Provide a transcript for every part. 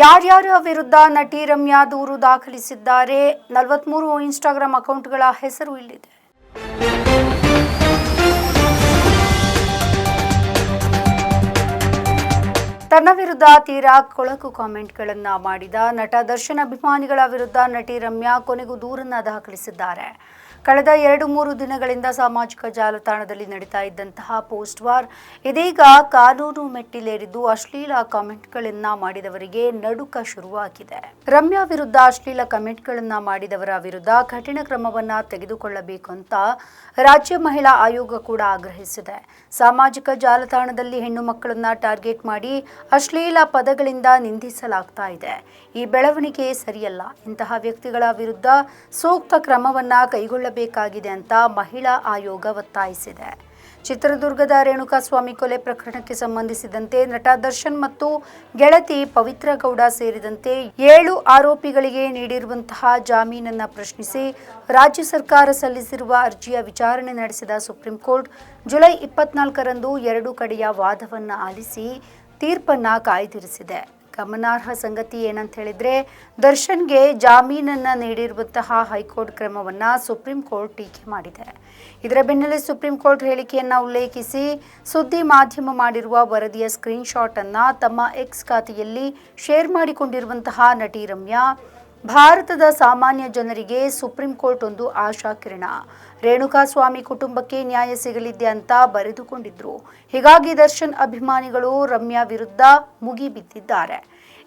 ಯಾರ್ಯಾರ ವಿರುದ್ಧ ನಟಿ ರಮ್ಯಾ ದೂರು ದಾಖಲಿಸಿದ್ದಾರೆ. ನಲವತ್ಮೂರು ಇನ್ಸ್ಟಾಗ್ರಾಮ್ ಅಕೌಂಟ್ಗಳ ಹೆಸರು ಇಲ್ಲಿದೆ. ತನ್ನ ವಿರುದ್ಧ ತೀರಾ ಕೊಳಕು ಕಾಮೆಂಟ್ಗಳನ್ನ ಮಾಡಿದ ನಟ ದರ್ಶನ್ ಅಭಿಮಾನಿಗಳ ವಿರುದ್ಧ ನಟಿ ರಮ್ಯಾ ಕೊನೆಗೂ ದೂರನ್ನ ದಾಖಲಿಸಿದ್ದಾರೆ. ಕಳೆದ ಎರಡು ಮೂರು ದಿನಗಳಿಂದ ಸಾಮಾಜಿಕ ಜಾಲತಾಣದಲ್ಲಿ ನಡೀತಾ ಇದ್ದಂತಹ ಪೋಸ್ಟ್ ವಾರ್, ಇದೀಗ ಕಾನೂನು ಮೆಟ್ಟಿಲೇರಿದ್ದು ಅಶ್ಲೀಲ ಕಾಮೆಂಟ್ಗಳನ್ನ ಮಾಡಿದವರಿಗೆ ನಡುಕ ಶುರುವಾಗಿದೆ. ರಮ್ಯಾ ವಿರುದ್ಧ ಅಶ್ಲೀಲ ಕಮೆಂಟ್ಗಳನ್ನ ಮಾಡಿದವರ ವಿರುದ್ಧ ಕಠಿಣ ಕ್ರಮವನ್ನ ತೆಗೆದುಕೊಳ್ಳಬೇಕು ಅಂತ ರಾಜ್ಯ ಮಹಿಳಾ ಆಯೋಗ ಕೂಡ ಆಗ್ರಹಿಸಿದೆ. ಸಾಮಾಜಿಕ ಜಾಲತಾಣದಲ್ಲಿ ಹೆಣ್ಣು ಮಕ್ಕಳನ್ನ ಟಾರ್ಗೆಟ್ ಮಾಡಿ ಅಶ್ಲೀಲ ಪದಗಳಿಂದ ನಿಂದಿಸಲಾಗ್ತಾ ಇದೆ. ಈ ಬೆಳವಣಿಗೆ ಸರಿಯಲ್ಲ. ಇಂತಹ ವ್ಯಕ್ತಿಗಳ ವಿರುದ್ಧ ಸೂಕ್ತ ಕ್ರಮವನ್ನ ಕೈಗೊಳ್ಳಬೇಕಾಗಿದೆ ಅಂತ ಮಹಿಳಾ ಆಯೋಗ ಒತ್ತಾಯಿಸಿದೆ. ಚಿತ್ರದುರ್ಗದ ರೇಣುಕಾಸ್ವಾಮಿ ಕೊಲೆ ಪ್ರಕರಣಕ್ಕೆ ಸಂಬಂಧಿಸಿದಂತೆ ನಟ ದರ್ಶನ್ ಮತ್ತು ಗೆಳತಿ ಪವಿತ್ರ ಗೌಡ ಸೇರಿದಂತೆ ಏಳು ಆರೋಪಿಗಳಿಗೆ ನೀಡಿರುವಂತಹ ಜಾಮೀನನ್ನ ಪ್ರಶ್ನಿಸಿ ರಾಜ್ಯ ಸರ್ಕಾರ ಸಲ್ಲಿಸಿರುವ ಅರ್ಜಿಯ ವಿಚಾರಣೆ ನಡೆಸಿದ ಸುಪ್ರೀಂ ಕೋರ್ಟ್ ಜುಲೈ ಇಪ್ಪತ್ನಾಲ್ಕರಂದು ಎರಡು ಕಡೆಯ ವಾದವನ್ನು ಆಲಿಸಿ ತೀರ್ಪನ್ನ ಕಾಯ್ದಿರಿಸಿದೆ. ಗಮನಾರ್ಹ ಸಂಗತಿ ಏನಂತ ಹೇಳಿದ್ರೆ, ದರ್ಶನ್ಗೆ ಜಾಮೀನನ್ನ ನೀಡಿರುವಂತಹ ಹೈಕೋರ್ಟ್ ಕ್ರಮವನ್ನ ಸುಪ್ರೀಂ ಕೋರ್ಟ್ ಟೀಕೆ ಮಾಡಿದೆ. ಇದರ ಬೆನ್ನಲ್ಲೇ ಸುಪ್ರೀಂ ಕೋರ್ಟ್ ಹೇಳಿಕೆಯನ್ನ ಉಲ್ಲೇಖಿಸಿ, ಸುದ್ದಿ ಮಾಧ್ಯಮ ಮಾಡಿರುವ ವರದಿಯ ಸ್ಕ್ರೀನ್ಶಾಟ್ ಅನ್ನ ತಮ್ಮ ಎಕ್ಸ್ ಖಾತೆಯಲ್ಲಿ ಶೇರ್ ಮಾಡಿಕೊಂಡಿರುವಂತಹ ನಟಿ ರಮ್ಯಾ ಭಾರತದ ಸಾಮಾನ್ಯ ಜನರಿಗೆ ಸುಪ್ರೀಂ ಕೋರ್ಟ್ ಒಂದು ಆಶಾ ಕಿರಣ. ರೇಣುಕಾಸ್ವಾಮಿ ಕುಟುಂಬಕ್ಕೆ ನ್ಯಾಯ ಸಿಗಲಿದೆ ಅಂತ ಬರೆದುಕೊಂಡಿದ್ರು. ಹೀಗಾಗಿ ದರ್ಶನ್ ಅಭಿಮಾನಿಗಳು ರಮ್ಯಾ ವಿರುದ್ಧ ಮುಗಿಬಿದ್ದಿದ್ದಾರೆ.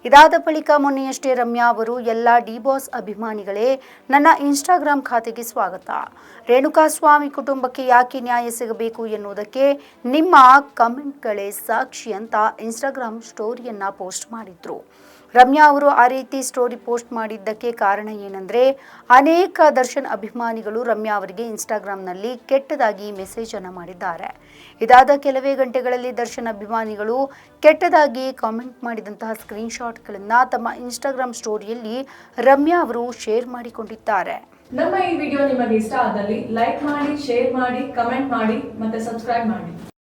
ಇದಾದ ಬಳಿಕ ಮೊನ್ನೆಯಷ್ಟೇ ರಮ್ಯಾ ಅವರು ಎಲ್ಲ ಡಿಬಾಸ್ ಅಭಿಮಾನಿಗಳೇ ನನ್ನ ಇನ್ಸ್ಟಾಗ್ರಾಮ್ ಖಾತೆಗೆ ಸ್ವಾಗತ. ರೇಣುಕಾಸ್ವಾಮಿ ಕುಟುಂಬಕ್ಕೆ ಯಾಕೆ ನ್ಯಾಯ ಸಿಗಬೇಕು ಎನ್ನುವುದಕ್ಕೆ ನಿಮ್ಮ ಕಮೆಂಟ್ಗಳೇ ಸಾಕ್ಷಿ ಅಂತ ಇನ್ಸ್ಟಾಗ್ರಾಮ್ ಸ್ಟೋರಿಯನ್ನ ಪೋಸ್ಟ್ ಮಾಡಿದ್ರು. ರಮ್ಯಾ ಅವರು ಆ ರೀತಿ ಸ್ಟೋರಿ ಪೋಸ್ಟ್ ಮಾಡಿದ್ದಕ್ಕೆ ಕಾರಣ ಏನಂದ್ರೆ ಅನೇಕ ದರ್ಶನ್ ಅಭಿಮಾನಿಗಳು ರಮ್ಯಾ ಅವರಿಗೆ ಇನ್ಸ್ಟಾಗ್ರಾಮ್ನಲ್ಲಿ ಕೆಟ್ಟದಾಗಿ ಮೆಸೇಜ್ ಅನ್ನು ಮಾಡಿದ್ದಾರೆ. ಇದಾದ ಕೆಲವೇ ಗಂಟೆಗಳಲ್ಲಿ ದರ್ಶನ್ ಅಭಿಮಾನಿಗಳು ಕೆಟ್ಟದಾಗಿ ಕಾಮೆಂಟ್ ಮಾಡಿದಂತಹ ಸ್ಕ್ರೀನ್ ಶಾಟ್ಗಳನ್ನು ತಮ್ಮ ಇನ್ಸ್ಟಾಗ್ರಾಮ್ ಸ್ಟೋರಿಯಲ್ಲಿ ರಮ್ಯಾ ಅವರು ಶೇರ್ ಮಾಡಿಕೊಂಡಿದ್ದಾರೆ. ನಮ್ಮ ಈ ವಿಡಿಯೋ ನಿಮಗೆ ಇಷ್ಟ ಆದಲ್ಲಿ ಲೈಕ್ ಮಾಡಿ ಶೇರ್ ಮಾಡಿ ಕಮೆಂಟ್ ಮಾಡಿ ಮತ್ತೆ ಸಬ್ಸ್ಕ್ರೈಬ್ ಮಾಡಿ.